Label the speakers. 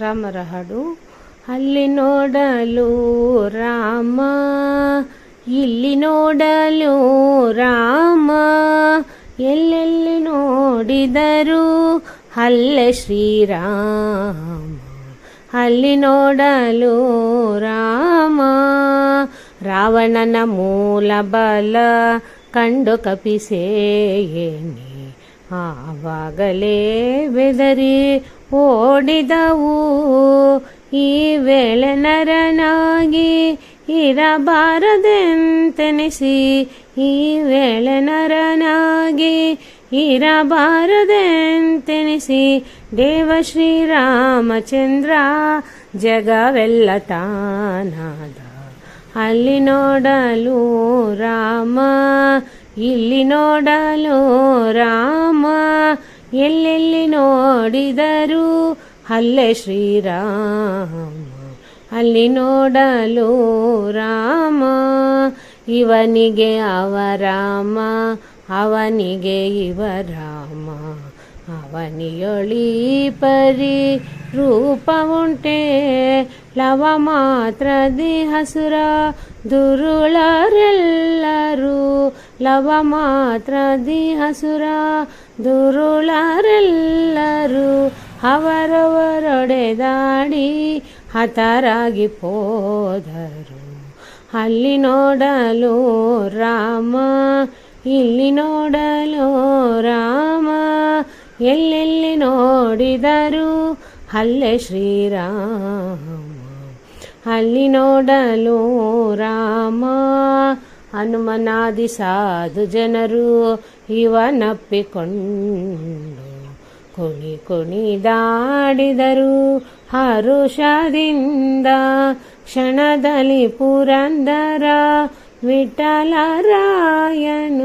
Speaker 1: ರಾಮರ ಹಾಡು. ಅಲ್ಲಿ ನೋಡಲು ರಾಮ, ಇಲ್ಲಿ ನೋಡಲು ರಾಮ. ಎಲ್ಲೆಲ್ಲಿ ನೋಡಿದರು ಅಲ್ಲೇ ಶ್ರೀರಾಮ. ಅಲ್ಲಿ ನೋಡಲು ರಾಮ, ರಾವಣನ ಮೂಲ ಬಲ ಕಂಡು ಕಪಿಸೇಯೇನೆ ಆವಾಗಲೇ ಬೆದರಿ ಓಡಿದವು. ಈ ವೇಳೆ ನರನಾಗಿ ಇರಬಾರದೆಂತೆನಿಸಿ? ಈ ವೇಳೆ ನರನಾಗಿ ಇರಬಾರದೆಂತೆನಿಸಿ? ದೇವ ಶ್ರೀರಾಮಚಂದ್ರ, ಜಗವೆಲ್ಲ ತಾನಾದ. ಅಲ್ಲಿ ನೋಡಲು ರಾಮ ಇಲ್ಲಿ ನೋಡಲು ರಾಮ, ಎಲ್ಲೆಲ್ಲಿ ನೋಡಿದರು ಅಲ್ಲೇ ಶ್ರೀರಾಮ. ಅಲ್ಲಿ ನೋಡಲು ರಾಮ, ಇವನಿಗೆ ಅವ ರಾಮ, ಅವನಿಗೆ ಇವ ರಾಮ. ಅವನಿಯೊಳಿ ಪರಿ ರೂಪ ಉಂಟೆ, ಲವ ಮಾತ್ರ ಹಸುರ ದುರುಳರೆಲ್ಲರೂ ಲವ ಮಾತ್ರದಿ ಹಸುರ ದುರುಳರೆಲ್ಲರೂ ಅವರವರೊಡೆದಾಡಿ ಹತರಾಗಿ ಹೋದರು. ಅಲ್ಲಿ ನೋಡಲು ರಾಮ, ಇಲ್ಲಿ ನೋಡಲು ರಾಮ, ಎಲ್ಲೆಲ್ಲಿ ನೋಡಿದರು ಅಲ್ಲೇ ಶ್ರೀರಾಮ. ಅಲ್ಲಿ ನೋಡಲು ರಾಮ ಹನುಮನಾದಿ ಸಾಧು ಜನರು ಇವನಪ್ಪಿಕೊಂಡು ಕುಣಿ ಕುಣಿದಾಡಿದರು ಹರುಷದಿಂದ ಕ್ಷಣದಲ್ಲಿ ಪುರಂದರ ವಿಠಲರಾಯನ